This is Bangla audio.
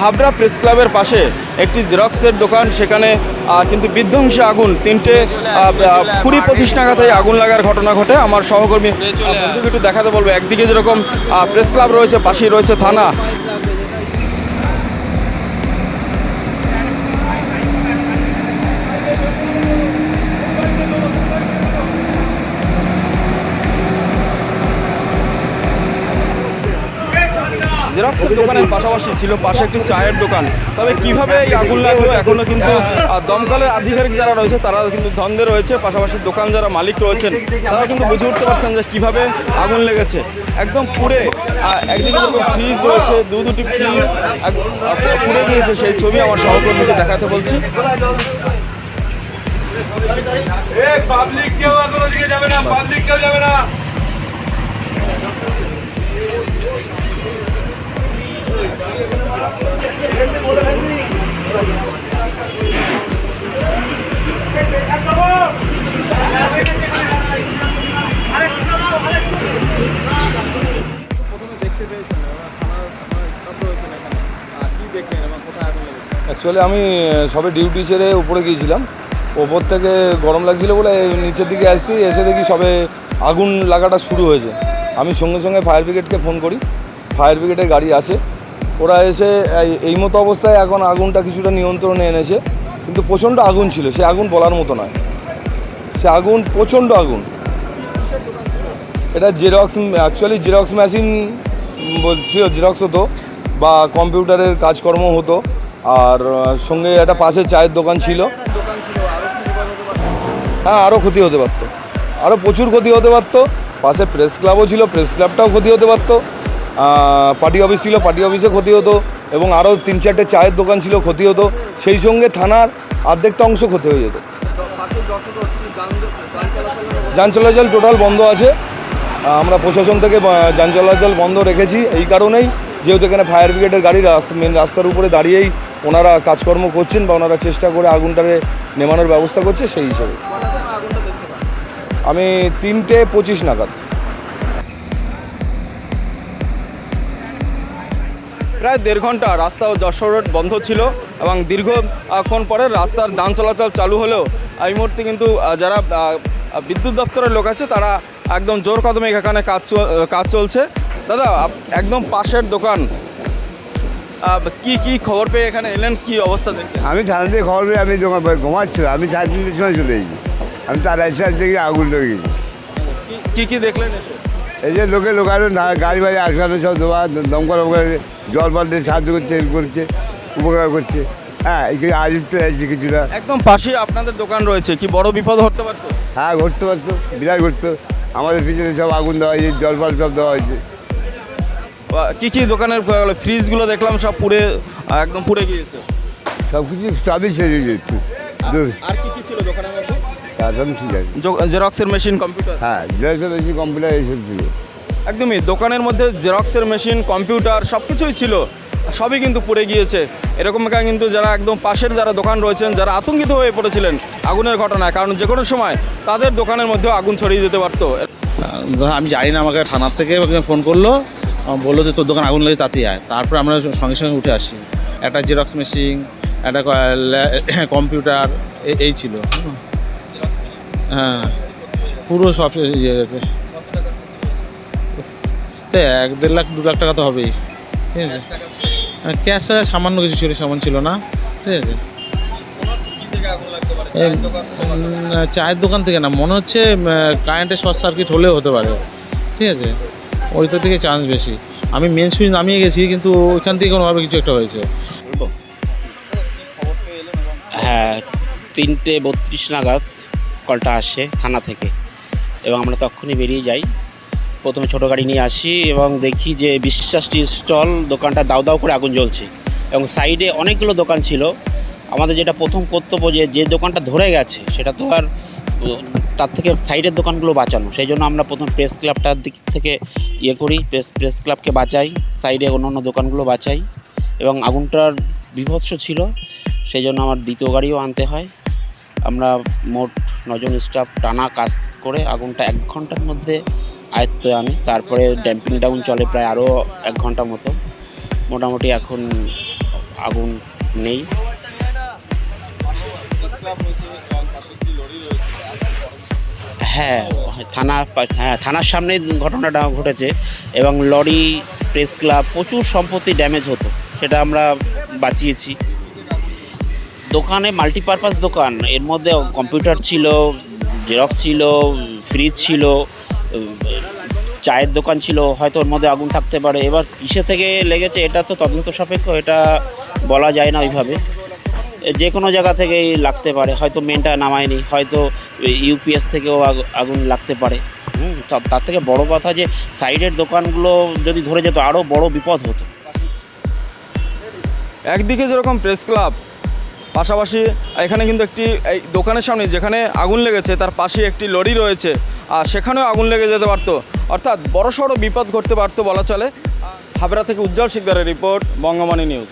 হাবড়া প্রেস ক্লাবের পাশে একটি জেরক্সের দোকান, সেখানে কিন্তু বিধ্বংসী আগুন, তিনটে কুড়ি পঁচিশ নাগাদ আগুন লাগার ঘটনা ঘটে। আমার সহকর্মী একটু দেখাতে বলব, একদিকে যেরকম প্রেস ক্লাব রয়েছে, পাশেই রয়েছে থানা। জেরক্সের দোকানের পাশাপাশি ছিল পাশে একটি চায়ের দোকান। তবে কীভাবে এই আগুন লাগল এখনও কিন্তু দমকলের আধিকারিক যারা রয়েছে তারা কিন্তু ধন্দে রয়েছে। পাশাপাশি দোকান যারা মালিক রয়েছেন তারা কিন্তু বুঝে উঠতে পারছেন যে কীভাবে আগুন লেগেছে। একদম আহ, একদিকে যেরকম ফ্রিজ রয়েছে দু দুটি ফ্রিজ পুড়ে গিয়েছে সেই ছবি আমার সহকর্মীকে দেখাতে বলছি। পাবলিক কেউ আর কোনো দিকে যাবে না পাবলিক কেউ যাবে না। অ্যাকচুয়ালি আমি সবে ডিউটি ছেড়ে উপরে গিয়েছিলাম। ওপর থেকে গরম লাগছিল বলে নিচের দিকে আসছি, এসে দেখি সবে আগুন লাগাটা শুরু হয়েছে। আমি সঙ্গে সঙ্গে ফায়ার ব্রিগেডকে ফোন করি। ফায়ার ব্রিগেডের গাড়ি আসে। ওরা এসে, এই- মতো অবস্থায় এখন আগুনটা কিছুটা নিয়ন্ত্রণে এনেছে। কিন্তু প্রচণ্ড আগুন ছিল, সে আগুন বলার মতো নয়। সে আগুন, প্রচণ্ড আগুন। এটা জেরক্স অ্যাকচুয়ালি জেরক্স মেশিন ছিল জেরক্স হতো, বা কম্পিউটারের কাজকর্ম হতো। আর, সঙ্গে একটা পাশে চায়ের দোকান ছিল। হ্যাঁ আরও ক্ষতি হতে পারতো। আরও প্রচুর ক্ষতি হতে পারতো। পাশে প্রেস ক্লাবও ছিল প্রেস ক্লাবটাও ক্ষতি হতে পারতো। পার্টি অফিস ছিল, পার্টি অফিসে ক্ষতি হতো এবং আরও তিন চারটে চায়ের দোকান ছিল, ক্ষতি হতো। সেই সঙ্গে থানার অর্ধেকটা অংশ ক্ষতি হয়ে যেত। যান চলাচল টোটাল বন্ধ আছে। আমরা প্রশাসন থেকে যান চলাচল বন্ধ রেখেছি এই কারণেই। যেহেতু এখানে ফায়ার ব্রিগেডের গাড়ি রাস্তা মেন রাস্তার উপরে দাঁড়িয়েই ওনারা কাজকর্ম করছেন বা ওনারা চেষ্টা করে আগুনটারে নেমানোর ব্যবস্থা করছে, সেই হিসেবে। আমি তিনটে পঁচিশ নাগাদ। প্রায় দেড় ঘণ্টা রাস্তা ও যশোর রোড বন্ধ ছিল এবং দীর্ঘক্ষণ পরে রাস্তার যান চলাচল চালু হলেও এই মুহূর্তে কিন্তু যারা বিদ্যুৎ দপ্তরের লোক আছে তারা একদম জোর কদমে এখানে কাজ কাজ চলছে। দাদা একদম পাশের দোকান। কি কি খবর পেয়ে এখানে এলেন? কি অবস্থা দেখে? আমি থানা থেকে খবর পেয়ে আমি দোকান ঘুমাচ্ছিলাম। আমি সাড়ে তিনটের সময় চলে গেছি আমি তার দেখি আগুন লেগে গেছি। কি কি দেখলেন এই যে লোকে লোকানো গাড়ি বাড়ি আটকানো সব দমকল জল ফল দিয়ে সাহায্য করছে হেল্প করছে উপকার করছে। হ্যাঁ এই আজ তো এসেছে কিছুটা। একদম পাশে আপনাদের দোকান রয়েছে কি বড় বিপদ হতে পারতো? হ্যাঁ ঘটতে পারতো বিরাট ঘটতো। আমাদের পিছনে সব আগুন দেওয়া হয়েছে জল ফল সব দেওয়া হয়েছে। কি কি দোকানের ফ্রিজগুলো দেখলাম সব পুড়ে একদম পুড়ে গিয়েছে। সব কিছু সবই শেষ হয়ে যাচ্ছে আর কি কি ছিল দোকানের মধ্যে? ঠিক আছে। জেরক্সের মেশিন কম্পিউটার হ্যাঁ যেসব বেশি কম্পিউটার এইসব ছিল। একদমই দোকানের মধ্যে জেরক্সের মেশিন, কম্পিউটার সব কিছুই ছিল। সবই কিন্তু পুড়ে গিয়েছে। এরকম একা কিন্তু যারা একদম পাশের যারা দোকান রয়েছেন, যারা আতঙ্কিত হয়ে পড়েছিলেন আগুনের ঘটনায়, কারণ যে কোনো সময় তাদের দোকানের মধ্যেও আগুন ছড়িয়ে যেতে পারতো। আমি জানি না, আমাকে থানার থেকে ফোন করল। বলল যে, তোর দোকান আগুন লেগে তাতে আয়। তারপর আমরা সঙ্গে সঙ্গে উঠে আসি। একটা জেরক্স মেশিন, একটা কম্পিউটার এই ছিল। হ্যাঁ পুরো সব হয়ে গেছে তো এক দেড় লাখ, দু লাখ টাকা তো হবেই। ঠিক আছে? ক্যাশ ছাড়া সামান্য কিছু ছিল, সামান ছিল না। ঠিক আছে? চায়ের দোকান থেকে না, মনে হচ্ছে কারেন্টের শর্ট সার্কিট হলেও হতে পারে। ঠিক আছে? ওই তো থেকে চান্স বেশি। আমি মেন সুইচ নামিয়ে গেছি, কিন্তু ওইখান থেকে কোনোভাবে কিছু একটা হয়েছে। হ্যাঁ তিনটে বত্রিশ নাগাদ কলটা আসে থানা থেকে। এবং আমরা তখনই বেরিয়ে যাই। প্রথমে ছোটো গাড়ি নিয়ে আসি এবং দেখি যে বিশ্বাস টি স্টল দোকানটা দাউ দাউ করে আগুন জ্বলছে এবং সাইডে অনেকগুলো দোকান ছিল। আমাদের যেটা প্রথম কর্তব্য যে যে দোকানটা ধরে গেছে, সেটা তো আর তার থেকে সাইডের দোকানগুলো বাঁচানো। সেই জন্য আমরা প্রথম প্রেস ক্লাবটার দিক থেকে ইয়ে করি, প্রেস প্রেস ক্লাবকে বাঁচাই, সাইডে অন্য অন্য দোকানগুলো বাঁচাই এবং আগুনটার বিভৎস ছিল। সেই জন্য আমার দ্বিতীয় গাড়িও আনতে হয়। আমরা মোট নজন স্টাফ টানা কাজ করে আগুনটা এক ঘণ্টার মধ্যে আয়ত্ত আমি। তারপরে ড্যাম্পিং ডাউন চলে প্রায় আরও এক ঘণ্টা মতো। মোটামুটি এখন আগুন নেই। হ্যাঁ থানা হ্যাঁ থানার সামনে ঘটনাটা ঘটেছে এবং লরি প্রেস ক্লাব প্রচুর সম্পত্তি ড্যামেজ হতো। সেটা আমরা বাঁচিয়েছি। দোকানে মাল্টিপারপাস দোকান। এর মধ্যে কম্পিউটার ছিল জেরক্স ছিল ফ্রিজ ছিল। চায়ের দোকান ছিল, হয়তো ওর মধ্যে আগুন থাকতে পারে। এবার কিসে থেকে লেগেছে এটা তো তদন্ত সাপেক্ষ, এটা বলা যায় না ওইভাবে। যে কোনো জায়গা থেকেই লাগতে পারে, হয়তো মেনটা নামায়নি, হয়তো ইউপিএস থেকেও আগ- আগুন লাগতে পারে। হুম তার থেকে বড় কথা যে সাইডের দোকানগুলো যদি ধরে যেত আরও বড় বিপদ হতো। একদিকে যেরকম প্রেস ক্লাব পাশাপাশি এখানে কিন্তু একটি, এই দোকানের সামনে যেখানে আগুন লেগেছে, তার পাশে একটি লরি রয়েছে। আর সেখানেও আগুন লেগে যেতে পারতো। অর্থাৎ বড়সড় বিপদ ঘটতে পারতো বলা চলে। হাবড়া থেকে উজ্জ্বল শিকদারের রিপোর্ট বঙ্গমানি নিউজ।